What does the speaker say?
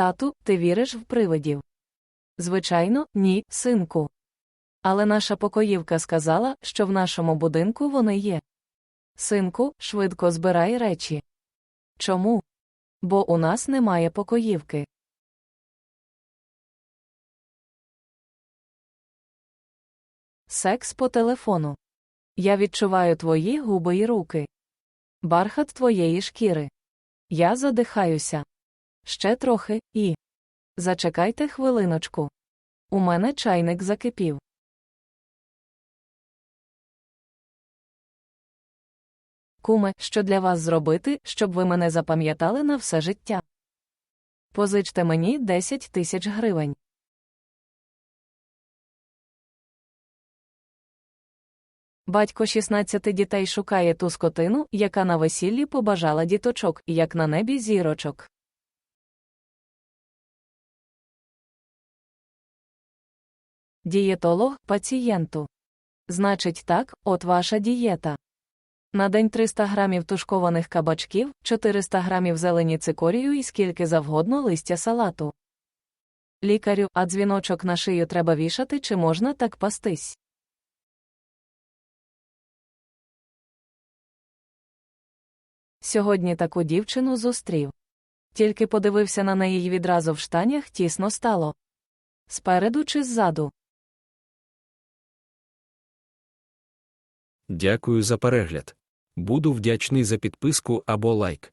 Тату, ти віриш в привидів? Звичайно, ні, синку. Але наша покоївка сказала, що в нашому будинку вони є. Синку, швидко збирай речі. Чому? Бо у нас немає покоївки. Секс по телефону. Я відчуваю твої губи і руки. Бархат твоєї шкіри. Я задихаюся. Ще трохи, і. Зачекайте хвилиночку. У мене чайник закипів. Куме, що для вас зробити, щоб ви мене запам'ятали на все життя? Позичте мені 10 тисяч гривень. Батько 16 дітей шукає ту скотину, яка на весіллі побажала діточок, як на небі зірочок. Дієтолог пацієнту. Значить так, от ваша дієта. На день 300 грамів тушкованих кабачків, 400 грамів зелені цикорію і скільки завгодно листя салату. Лікарю, а дзвіночок на шию треба вішати чи можна так пастись? Сьогодні таку дівчину зустрів. Тільки подивився на неї відразу в штанях тісно стало. Спереду чи ззаду. Дякую за перегляд. Буду вдячний за підписку або лайк.